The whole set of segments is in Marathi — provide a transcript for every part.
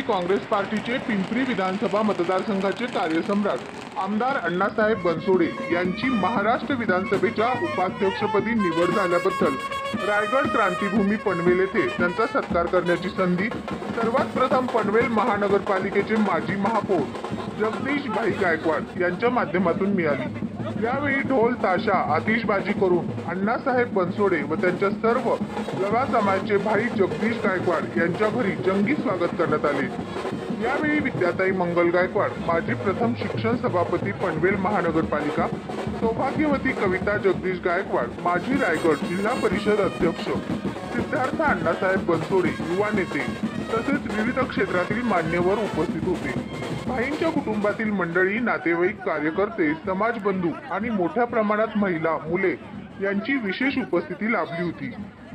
राष्ट्रवादी काँग्रेस पार्टीचे पिंपरी विधानसभा मतदारसंघाचे कार्यसम्राट आमदार अण्णासाहेब बनसोडे यांची महाराष्ट्र विधानसभेच्या उपाध्यक्षपदी निवड झाल्याबद्दल रायगड क्रांतीभूमी पनवेल येथे त्यांचा सत्कार करण्याची संधी सर्वात प्रथम पनवेल महानगरपालिकेचे माजी महापौर जगदीश भाई गायकवाड यांच्या माध्यमातून मिळाली. यावेळी ढोल ताशा आतिषबाजी करून अण्णासाहेब बनसोडे व त्यांच्या सर्व लवा समाजचे भाई जगदीश गायकवाड यांच्या घरी जंगी स्वागत करण्यात आले. यावेळी विद्याताई मंगल गायकवाड माजी प्रथम शिक्षण सभापती पनवेल महानगरपालिका सौभाग्यवती कविता जगदीश गायकवाड माजी रायगड जिल्हा परिषद अध्यक्ष सिद्धार्थ अण्णासाहेब बनसोडे युवा नेते तसेच विविध क्षेत्रातील मान्यवर उपस्थित होते. भाईंच्या कुटुंबातील मंडळी नातेवाईक कार्यकर्ते समाज बंधू आणि मोठ्या प्रमाणात महिला मुले यांची विशेष उपस्थिती लाभली होती.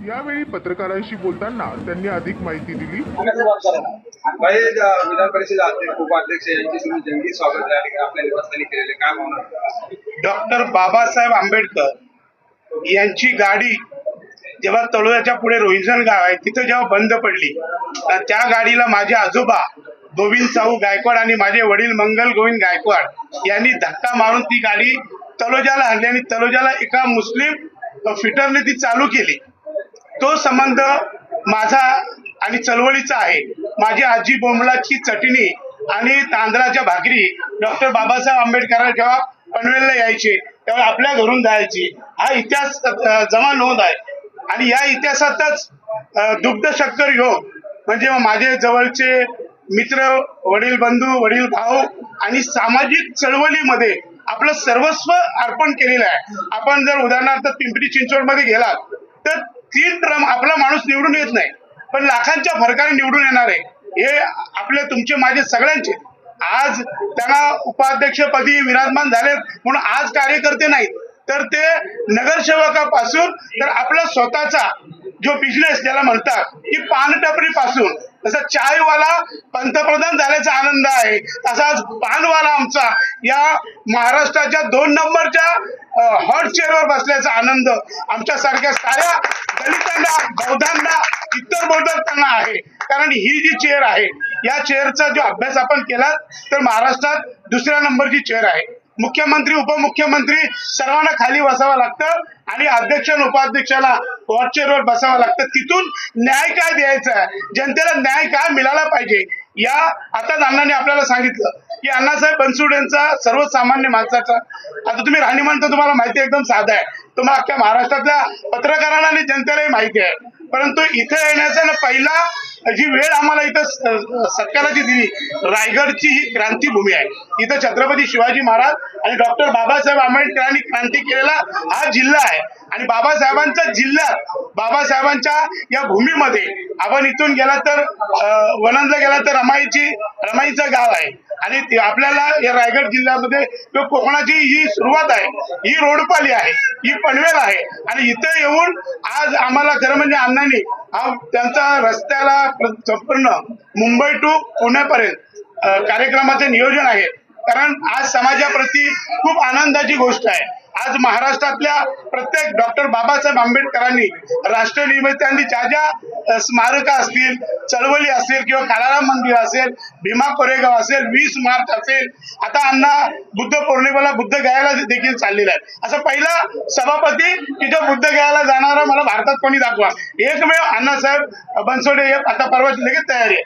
यावेळी पत्रकारांशी बोलताना त्यांनी अधिक माहिती दिली. भाई विधान परिषद अध्यक्ष उपाध्यक्ष यांची तुम्ही जंगी स्वागत या ठिकाणी आपल्या निवासस्थानी केलेले काय म्हणणार डॉक्टर बाबासाहेब आंबेडकर यांची गाडी जेव्हा तळोद्याच्या पुढे रोहिजन गाव आहे तिथं जेव्हा बंद पडली तर त्या गाडीला माझे आजोबा गोविंद साहू गायकवाड आणि माझे वडील मंगल गोविंद गायकवाड यांनी धक्का मारून ती गाडी तलोजाला हल्ली आणि तलोजाला एका मुस्लिम फिटरने ती चालू केली. तो संबंध माझा आणि चळवळीचा आहे. माझी आजी बोंबलाची चटणी आणि तांदळाच्या भाकरी डॉक्टर बाबासाहेब आंबेडकर जेव्हा पनवेलला यायचे तेव्हा आपल्या घरून जायची. हा इतिहास जमा नोंद आहे. आणि या इतिहासातच दुग्ध शक्कर योग म्हणजे माझे जवळचे मित्र वडील बंधू वडील भाऊ आणि सामाजिक चळवळीमध्ये आपलं सर्वस्व अर्पण केलेलं आहे. आपण जर उदाहरणार्थ पिंपरी चिंचवडमध्ये गेलात तर तीन ट्रम आपला माणूस निवडून येत नाही पण लाखांच्या फरकाने निवडून येणार आहे. हे आपले तुमचे माझे सगळ्यांचे. आज त्यांना उपाध्यक्षपदी विराजमान झाले म्हणून आज कार्यकर्ते नाहीत. तर ते नगरसेवकापासून तर आपला स्वतःचा जो बिझनेस ज्याला म्हणतात की पानटपरी पासून जसा चायवाला पंतप्रधान झाल्याचा आनंद आहे तसाच पानवाला आमचा या महाराष्ट्राच्या दोन नंबरच्या हॉट चेअरवर बसल्याचा आनंद आमच्या सारख्या साऱ्या दलितांना बौद्धांना इतर बौद्धांना आहे. कारण ही जी चेअर आहे या चेअरचा जो अभ्यास आपण केला तर महाराष्ट्रात दुसऱ्या नंबरची चेअर आहे. मुख्यमंत्री उपमुख्यमंत्री सर्वांना खाली बसावं लागतं आणि अध्यक्ष आणि उपाध्यक्षाला वॉचचेअरवर बसावं लागतं. तिथून न्याय काय द्यायचा आहे? जनतेला न्याय काय मिळाला पाहिजे? या आता अण्णांनी आपल्याला सांगितलं की अण्णासाहेब बनसोड यांचा सर्वसामान्य माणसाचा आता तुम्ही राहणीमान तर तुम्हाला माहिती एकदम साधा आहे. तुम्हाला अख्ख्या महाराष्ट्रातल्या पत्रकारांना आणि जनतेलाही माहिती आहे. परंतु इथे येण्याचा पहिला जी वेळ आम्हाला इथं स- सत्काराची दिली. रायगडची ही क्रांतीभूमी आहे. इथं छत्रपती शिवाजी महाराज आणि डॉक्टर बाबासाहेब आंबेडकरांनी क्रांती केलेला हा जिल्हा आहे. आणि बाबासाहेबांचा जिल्ह्यात बाबासाहेबांच्या या भूमीमध्ये आपण इथून गेला तर अं, वनंदला गेला तर रमाईची रमाईचं गाव आहे. आणि आपल्याला या रायगड जिल्ह्यामध्ये कोकणाची ही सुरुवात आहे. ही रोडपाली आहे. ही पनवेल आहे. आणि इथं येऊन आज आम्हाला खरं म्हणजे अण्णांनी हा त्यांचा रस्त्याला संपूर्ण मुंबई टू पुण्यापर्यंत कार्यक्रमाचे नियोजन आहे. कारण आज समाजाप्रती खूप आनंदाची गोष्ट आहे. आज महाराष्ट्रातल्या प्रत्येक डॉक्टर बाबासाहेब आंबेडकरांनी राष्ट्रनिमित्तांनी ज्या ज्या स्मारक असतील चळवळी असेल किंवा कालाराम मंदिर असेल भीमा कोरेगाव असेल वीस मार्च असेल आता अण्णा बुद्ध पौर्णिमेला बुद्ध गयाला देखील चाललेला आहे असं पहिला सभापती की जो बुद्ध गयाला जाणारा मला भारतात कोणी दाखवा. एकमेव अण्णासाहेब बनसोडे आता परवाची लगेच तयारी आहे.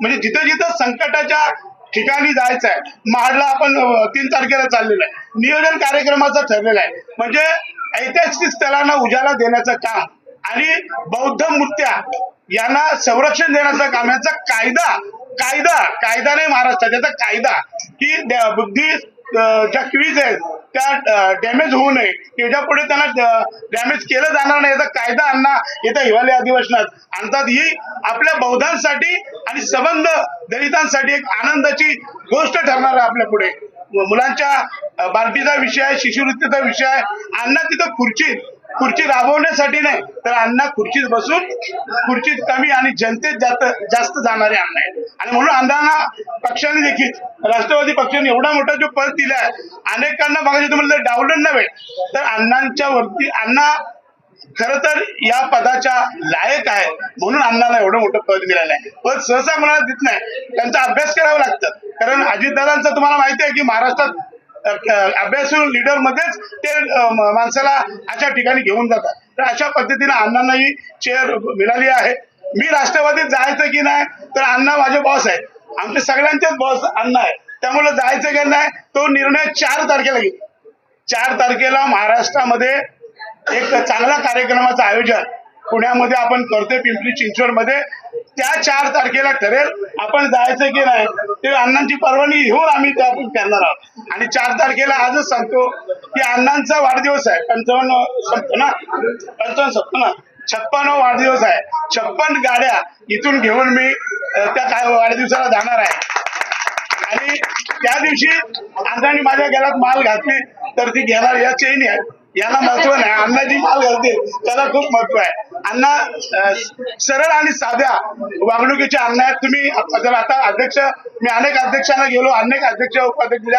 म्हणजे जिथं जिथं संकटाच्या ठिकाणी जायचं आहे महाडला आपण तीन तारखेला चाललेलं आहे. नियोजन कार्यक्रमाचं ठरलेलं आहे. म्हणजे ऐतिहासिक स्थळांना उजाला देण्याचं काम आणि बौद्ध मूर्त्या यांना संरक्षण देण्याचं काम याचा कायदा कायदा कायदा नाही महाराष्ट्रात याचा कायदा की बुद्धी ज्या क्वीज आहेत त्या डॅमेज होऊ नये. त्याच्या पुढे त्यांना डॅमेज केलं जाणार नाही याचा कायदा अण्णा येत्या हिवाळी अधिवेशनात आणतात. ही आपल्या बौद्धांसाठी आणि संबंध दलितांसाठी एक आनंदाची गोष्ट ठरणार आहे आपल्या पुढे. मुलांच्या बालटीचा विषय आहे शिष्यवृत्तीचा विषय आहे. अण्णा तिथं खुर्चीत खुर्ची राबवण्यासाठी नाही तर अण्णा खुर्चीत बसून खुर्चीत कमी आणि जनतेत जास्त जास्त जाणारे अण्णा आहेत. आणि म्हणून अण्णांना पक्षाने देखील राष्ट्रवादी पक्षाने एवढा मोठा जो पद दिलाय अनेकांना बघायचं तुम्हाला जर नव्हे तर अण्णांच्या वरती अण्णा खर तर या पदाच्या लायक आहे म्हणून अण्णाला एवढं मोठं पद मिळालं आहे पद सहसा कोणाला देत नाही त्यांचा अभ्यास करावा लागतं. कारण अजितदादांचा तुम्हाला माहिती आहे की महाराष्ट्रात अभ्यासू लीडर मध्येच ते माणसाला अशा ठिकाणी घेऊन जातात. तर अशा पद्धतीने अण्णांनाही चेअर मिळाली आहे. मी राष्ट्रवादीत जायचं की नाही तर अण्णा माझे बॉस आहे आमचे सगळ्यांचेच बॉस अण्णा आहे त्यामुळे जायचं की नाही तो निर्णय चार तारखेला घेतो चार तारखेला महाराष्ट्रामध्ये एक चांगला कार्यक्रमाचं आयोजन पुण्यामध्ये आपण करतोय पिंपरी चिंचवडमध्ये. त्या चार तारखेला ठरेल. आपण जायचं की नाही ते अण्णांची परवानगी घेऊन आम्ही त्या करणार आहोत. आणि चार तारखेला आजच सांगतो की अण्णांचा वाढदिवस आहे. पंचावन्न संपतो ना? पंचावन्न संपतो ना? छप्पन वाढदिवस आहे. छप्पन गाड्या इथून घेऊन मी त्या काय वाढदिवसाला जाणार आहे. आणि त्या दिवशी अण्णांनी माझ्या घरात माल घातली तर ती घेणार या चैनी आहे. यांना महत्त्व नाही. अण्णाजी माल घालतील त्याला खूप महत्त्व आहे. अण्णा सरळ आणि साध्या वागणुकीचे अण्णा आहेत तुम्ही. जर आता अध्यक्ष मी अनेक अध्यक्षांना गेलो अनेक अध्यक्ष उपाध्यक्ष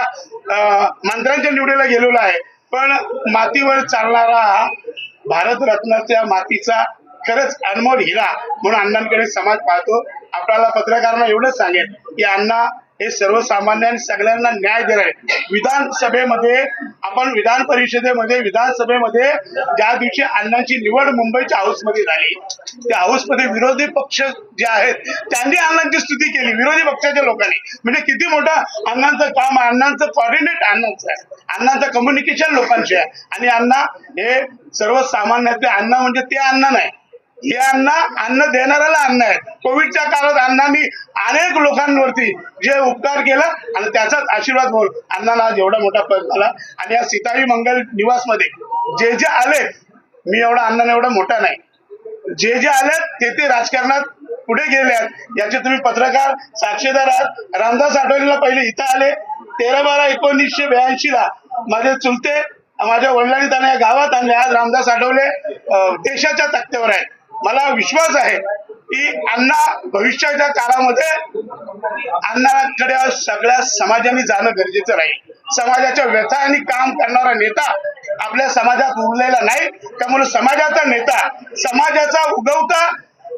मंत्र्यांच्या निवडीला गेलेलो आहे. पण मातीवर चालणारा हा भारतरत्नाच्या मातीचा खरंच अनमोल हिरा म्हणून अण्णांकडे समाज पाहतो. आपल्याला पत्रकारांना एवढंच सांगेल की अण्णा हे सर्वसामान्य सगळ्यांना न्याय देणार आहे विधानसभेमध्ये आपण विधान परिषदेमध्ये विधानसभेमध्ये ज्या दिवशी अण्णांची निवड मुंबईच्या हाऊसमध्ये झाली त्या हाऊसमध्ये विरोधी पक्ष जे आहेत त्यांनी अण्णांची स्तुती केली विरोधी पक्षाच्या लोकांनी. म्हणजे किती मोठं अण्णांचं काम आहे अण्णांचं कॉर्डिनेट अण्णांचं आहे. अण्णांचं कम्युनिकेशन लोकांचे आहे. आणि अण्णा हे सर्वसामान्यातले अण्णा म्हणजे ते अण्णा नाही. हे अन्न अन्न देणाऱ्याला अन्न आहे कोविडच्या काळात अण्णांनी अनेक लोकांवरती जे उपकार केला आणि त्याचाच आशीर्वाद म्हणून अण्णाला आज एवढा मोठा पद झाला. आणि या सीताई मंगल निवासमध्ये जे जे आले मी एवढा अण्णा एवढा मोठा नाही. जे जे आलेत ते ते राजकारणात पुढे गेले आहेत. याचे तुम्ही पत्रकार साक्षीदार आहात. रामदास आठवलेला पहिले इथं आले. तेरा बारा एकोणीसशे ब्याऐंशी ला माझे चुलते माझ्या वडिलांनी त्यांना या गावात आणले. आज रामदास आठवले देशाच्या तक्त्यावर आहेत. मला विश्वास आहे की अण्णा भविष्याच्या काळामध्ये अण्णाकडे सगळ्या समाजाने जाणं गरजेचं राहील. समाजाच्या व्यथा आणि काम करणारा नेता आपल्या समाजात उरलेला नाही. त्यामुळे समाजाचा नेता समाजाचा उगवता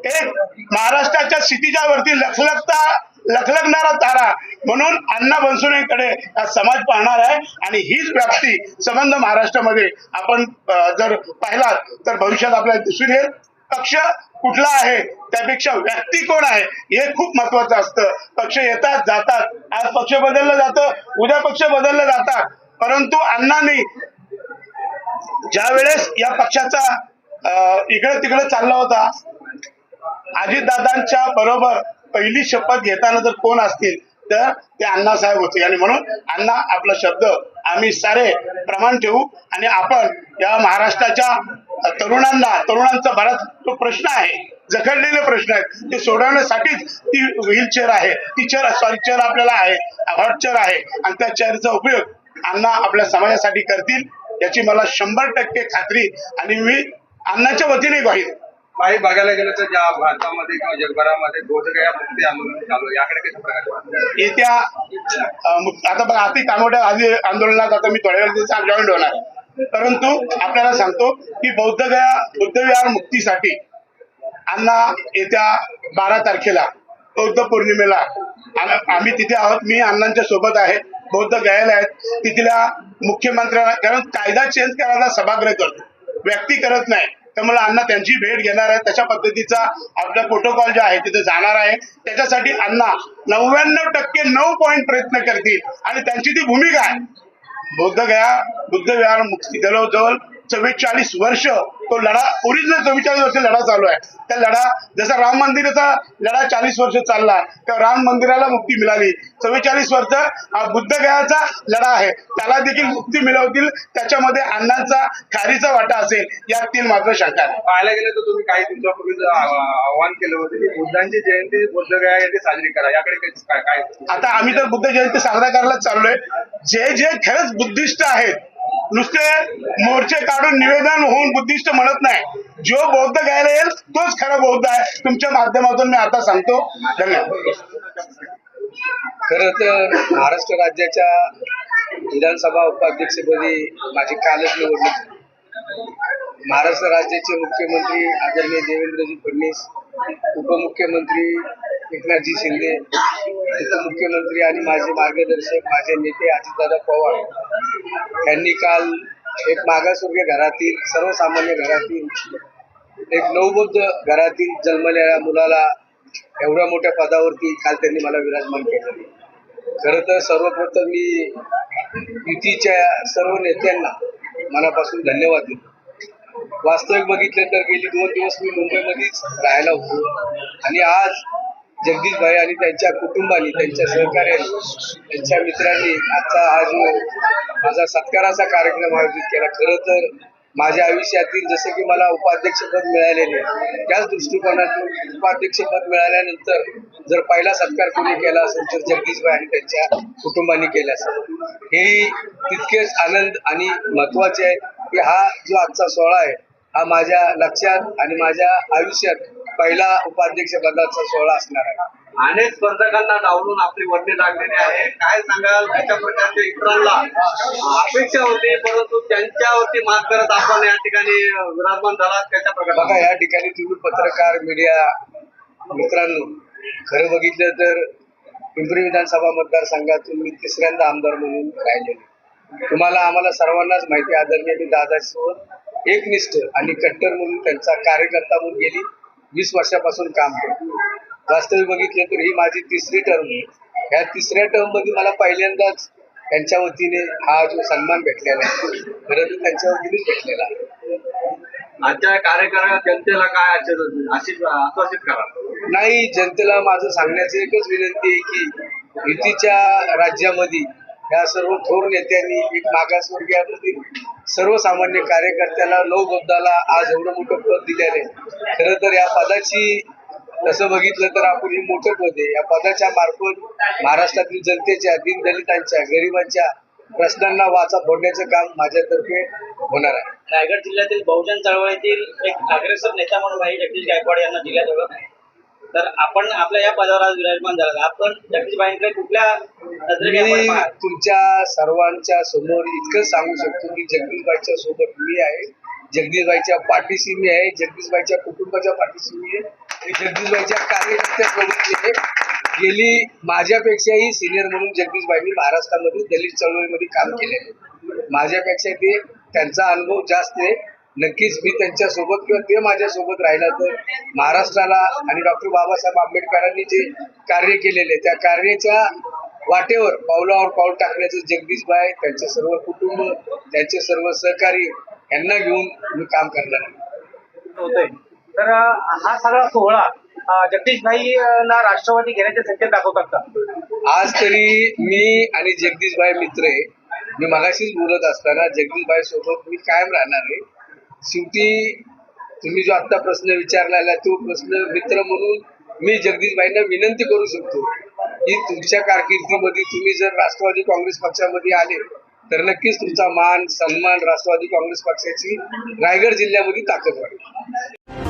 एक महाराष्ट्राच्या सिटीच्या वरती लखलखता लखलखणारा तारा म्हणून अण्णा बनसोडेकडे हा समाज पाहणार आहे. आणि हीच व्याप्ती संबंध महाराष्ट्रामध्ये आपण जर पाहिलात तर भविष्यात आपल्याला दिसून येईल. पक्ष कुठला आहे? त्यापेक्षा व्यक्ती कोण आहे? हे खूप महत्वाचं असतं. पक्ष येतात जातात. आज पक्ष बदललं जातं उद्या पक्ष बदललं जातात. परंतु अण्णांनी ज्या वेळेस या पक्षाचा इकडे तिकडे चालला होता अजितदादांच्या बरोबर पहिली शपथ घेताना जर कोण असतील तर ते अण्णासाहेब होते. आणि म्हणून अण्णा आपला शब्द आम्ही सारे प्रमाण ठेवू. आणि आपण या महाराष्ट्राच्या तरुणांना तरुणांचा बराच तो प्रश्न आहे जखडलेले प्रश्न आहेत. ते सोडवण्यासाठीच ती व्हीलचेअर आहे. ती चेअर सॉरी चेअर आपल्याला आहे. हॉट चेअर आहे. आणि त्या चेअरचा उपयोग अण्णा आपल्या समाजासाठी करतील याची मला शंभर टक्के खात्री. आणि मी अण्णाच्या वतीने ग्वाही देतो. काही बघायला गेलं तर ज्या भारतामध्ये किंवा जगभरामध्ये बोधगया मुक्ती आंदोलन चालू याकडे कसं प्रकार येत्या आता बघा अति कामोठ्या आधी आंदोलनात आता मी थोड्या वेळ जॉईन होणार परंतु आपल्याला सांगतो की बौद्धगया बुद्धविहार मुक्तीसाठी अण्णा येत्या बारा तारखेला बौद्ध पौर्णिमेला आम्ही तिथे आहोत. मी अण्णांच्या सोबत आहे. बौद्ध गयाला आहेत तिथल्या मुख्यमंत्र्यांना कारण कायदा चेंज करायला सभागृह करतो. व्यक्ती करत नाही. त्यामुळे अण्णा त्यांची भेट घेणार आहे तशा पद्धतीचा आपला प्रोटोकॉल जे आहे तिथे जाणार आहे. त्याच्यासाठी अण्णा नव्याण्णव टक्के नऊ पॉईंट प्रयत्न करतील. आणि त्यांची ती भूमिका आहे. बौद्ध गया बुद्ध विहार मुक्ती जवळजवळ चव्वेचाळीस वर्ष तो लढा ओरिजिनल चव्वेचाळीस वर्ष लढा चालू आहे. त्या लढा जसा राम मंदिराचा लढा चाळीस वर्ष चालला. तेव्हा राम मंदिराला मुक्ती मिळाली. चव्वेचाळीस वर्ष हा बुद्ध गयाचा लढा आहे. त्याला देखील मुक्ती मिळवतील. त्याच्यामध्ये अण्णांचा खारीचा वाटा असेल यात तीन मात्र शंका पाहायला गेलं तर तुम्ही काही दिवसापूर्वी आव्हान केलं होतं की बुद्धांची जयंती बोधगया येथे साजरी करा. याकडे काय काय आता आम्ही तर बुद्ध जयंती साजरा करायला चाललोय. जे जे खरंच बुद्धिस्ट आहेत नुसते मोर्चे काढून निवेदन होऊन बुद्धिस्ट म्हणत नाही. जो बौद्ध घ्यायला येईल तोच खरा बौद्ध आहे. तुमच्या माध्यमातून मी आता सांगतो. धन्यवाद. खरं तर महाराष्ट्र राज्याच्या विधानसभा उपाध्यक्षपदी माझी कालच निवडणूक महाराष्ट्र राज्याचे मुख्यमंत्री आदरणीय देवेंद्रजी फडणवीस उपमुख्यमंत्री एकनाथजी शिंदे उपमुख्यमंत्री आणि माझे मार्गदर्शक माझे नेते अजितदादा पवार यांनी काल एक मागासवर्गीय घरातील सर्वसामान्य घरातील एक नवबुद्ध घरातील जन्मलेल्या मुलाला एवढ्या मोठ्या पदावरती काल त्यांनी मला विराजमान केलं. खरं तर सर्वप्रथम मी युतीच्या सर्व नेत्यांना मनापासून धन्यवाद देतो. वास्तविक बघितलं तर गेली दोन दिवस मी मुंबईमध्येच राहायला होतो. आणि आज जगदीशभाई आणि त्यांच्या कुटुंबाने त्यांच्या सहकार्याने त्यांच्या मित्रांनी आजचा हा जो माझा सत्काराचा कार्यक्रम आयोजित केला. खरं तर माझ्या आयुष्यातील जसं की मला उपाध्यक्षपद मिळालेले त्याच दृष्टिकोनातून उपाध्यक्षपद मिळाल्यानंतर जर पहिला सत्कार कोणी केला असेल तर जगदीशभाई आणि त्यांच्या कुटुंबाने केला असेल. हे तितकेच आनंद आणि महत्त्वाचे आहे की हा जो आजचा सोहळा आहे हा माझ्या लक्षात आणि माझ्या आयुष्यात पहिला उपाध्यक्ष पदाचा सोहळा असणार आहे. अनेक स्पर्धकांना डावलून आपली वर्णी लागलेली आहे. काय सांगाल? कशा प्रकारचे इतरांना अपेक्षा होती परंतु त्यांच्यावरती मात करत आपण या ठिकाणी विराजमान कशा बघा प्रकारे या ठिकाणी तुम्ही पत्रकार मीडिया मित्रांनो खरं बघितलं तर पिंपरी विधानसभा मतदारसंघातून मी तिसऱ्यांदा आमदार म्हणून राहिलेलो. तुम्हाला आम्हाला सर्वांनाच माहिती आहे, आदरणीय मी दादासोबत एकनिष्ठ आणि कट्टर म्हणून त्यांचा कार्यकर्ता म्हणून गेली वीस वर्षापासून काम करतो. वास्तविक बघितलं तर ही माझी तिसरी टर्म आहे. ह्या तिसऱ्या टर्ममध्ये मला पहिल्यांदाच त्यांच्या वतीने हा जो सन्मान भेटलेला आहे खरं तर त्यांच्या वतीनेच भेटलेला आहे. आजच्या कार्यक्रमात जनतेला काय आश्वासित करा. नाही जनतेला माझं सांगण्याचं एकच विनंती आहे की युतीच्या राज्यामध्ये या सर्व थोर नेत्यांनी एक मागासवर्गीयामधील सर्वसामान्य कार्यकर्त्याला नवबोद्धाला आज एवढं मोठं पद दिलेलं आहे. खरं तर या पदाची तसं बघितलं तर आपण हे मोठं पद आहे. या पदाच्या मार्फत महाराष्ट्रातील जनतेच्या दीनदलितांच्या गरिबांच्या प्रश्नांना वाचा फोडण्याचं काम माझ्यातर्फे होणार आहे. रायगड जिल्ह्यातील बहुजन चळवळीतील एक अग्रेसर नेता म्हणून भाई जगदीश गायकवाड यांना दिल्या जातं तर आपण आपल्या या पदावर आज विराजमान झाला आपण जगदीशबाईंकडे कुठल्या नजरेने आपण मी? तुमच्या सर्वांच्या समोर इतकंच सांगू शकतो की जगदीशबाईच्या सोबत मी आहे. जगदीशबाईच्या पाठीशी मी आहे. जगदीशबाईच्या कुटुंबाच्या पाठीशी मी आहे. आणि जगदीशबाईच्या कार्यकर्त्यासोबत मी आहे. गेली माझ्यापेक्षाही सिनियर म्हणून जगदीशबाईंनी महाराष्ट्रामध्ये दलित चळवळीमध्ये काम केलेले माझ्यापेक्षा ते त्यांचा अनुभव जास्त आहे. नक्कीच मी त्यांच्यासोबत किंवा ते माझ्या सोबत राहिला तर महाराष्ट्राला आणि डॉक्टर बाबासाहेब आंबेडकरांनी जे कार्य केलेले त्या कार्याच्या वाटेवर पावलावर पाऊल टाकण्याचं जगदीशबाई त्यांचे सर्व कुटुंब त्यांचे सर्व सहकारी यांना घेऊन मी काम करणार आहे. तर हा सगळा सोहळा अं, जगदीशभाईंना राष्ट्रवादी घेण्याचे संकेत दाखवतात का? आज तरी मी आणि जगदीशबाई मित्र आहे. मी मगाशीच बोलत असताना जगदीशबाई सोबत मी कायम राहणार आहे. शेवटी तुम्ही जो आता प्रश्न विचारलेला तो प्रश्न मित्र म्हणून मी जगदीशबाईंना विनंती करू शकतो की तुमच्या कारकिर्दीमध्ये तुम्ही जर राष्ट्रवादी काँग्रेस पक्षामध्ये आले तर नक्कीच तुमचा मान सन्मान राष्ट्रवादी काँग्रेस पक्षाची रायगड जिल्ह्यामध्ये ताकद वाढेल.